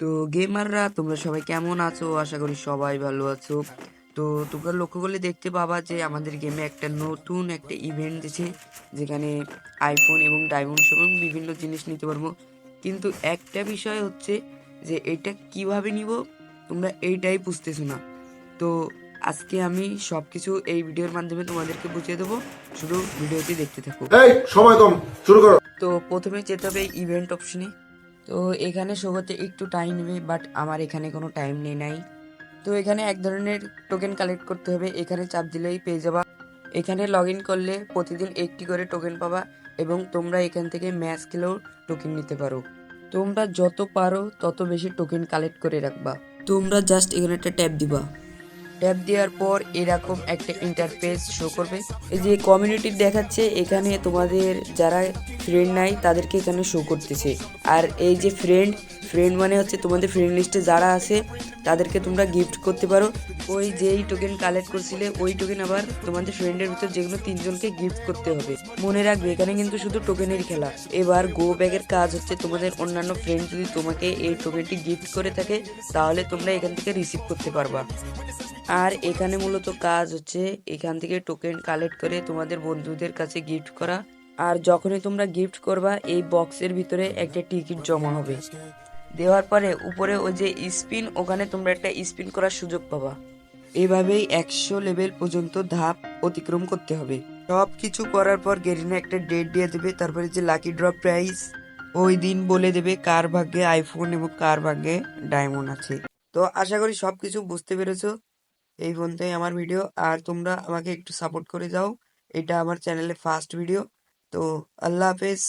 তো গেমাররা তোমরা সবাই কেমন আছো? আশা করি সবাই ভালো আছো। তো তোমরা লক্ষ্য করলে দেখতে পাবা যে আমাদের গেমে একটা নতুন একটা ইভেন্ট দিয়েছে যেখানে আইফোন এবং ডায়মন্ড এবং বিভিন্ন জিনিস নিতে পারব। কিন্তু একটা বিষয় হচ্ছে যে এটা কীভাবে নিব তোমরা এইটাই বুঝতেছো না। তো আজকে আমি সব কিছু এই ভিডিওর মাধ্যমে তোমাদেরকে বুঝিয়ে দেবো। শুধু ভিডিওটি দেখতে থাকো। এই সময় কম শুরু করো। তো প্রথমে যেতে হবে ইভেন্ট অপশনে তো এখানে শো একটু টাইম নেবে বাট আমার এখানে কোনো টাইম নেই, নাই। তো এখানে এক ধরনের টোকেন কালেক্ট করতে হবে। এখানে চাপ দিলেই পেয়ে যাবা। এখানে লগ ইন করলে প্রতিদিন একটি করে টোকেন পাবা এবং তোমরা এখান থেকে ম্যাচ খেলেও টোকেন নিতে পারো। তোমরা যত পারো, তত বেশি টোকেন কালেক্ট করে রাখবা। তোমরা জাস্ট এখানে একটা ট্যাপ দিবা। ট্যাপ দেওয়ার পর এরকম একটা ইন্টারফেস শো করবে। এই যে কমিউনিটি দেখাচ্ছে, এখানে তোমাদের যারা ফ্রেন্ড নাই, তাদেরকে এখানে শো করতেছে। আর এই যে ফ্রেন্ড ফ্রেন্ড মানে হচ্ছে তোমাদের ফ্রেন্ড লিস্টে যারা আছে, তাদেরকে তোমরা গিফট করতে পারো। ওই যেই টোকেন কালেক্ট করছিলে, ওই টোকেন আবার তোমাদের ফ্রেন্ডের ভিতর যেগুলো তিনজনকে গিফট করতে হবে। মনে রাখবে, এখানে কিন্তু শুধু টোকেনের খেলা। এবার গো ব্যাগের কাজ হচ্ছে তোমাদের অন্যান্য ফ্রেন্ড যদি তোমাকে এই টোকেনটি গিফট করে থাকে, তাহলে তোমরা এখান থেকে রিসিভ করতে পারবা। আর এখানে মূলত কাজ হচ্ছে, এখান থেকে টোকেন কালেক্ট করে তোমাদের বন্ধুদের কাছে গিফট করা। আর যখনই তোমরা গিফট করবা, এই বক্সের ভিতরে একটা টিকিট জমা হবে। দেওয়ার পরে উপরে ওই যে স্পিন ওখানে তোমরা একটা স্পিন করার সুযোগ পাবা। এভাবেই একশো লেভেল পর্যন্ত ধাপ অতিক্রম করতে হবে। সব কিছু করার পর গেরিনা একটা ডেট দিয়ে দেবে, তারপরে যে লাকি ড্রপ প্রাইস ওই দিন বলে দেবে কার ভাগ্যে আইফোন এবং কার ভাগ্যে ডায়মন্ড আছে। তো আশা করি সব কিছু বুঝতে পেরেছ। এই পর্যন্তই আমার ভিডিও আর তোমরা আমাকে একটু সাপোর্ট করে যাও। এটা আমার চ্যানেলে ফার্স্ট ভিডিও तो अल्लाह हाफिज़।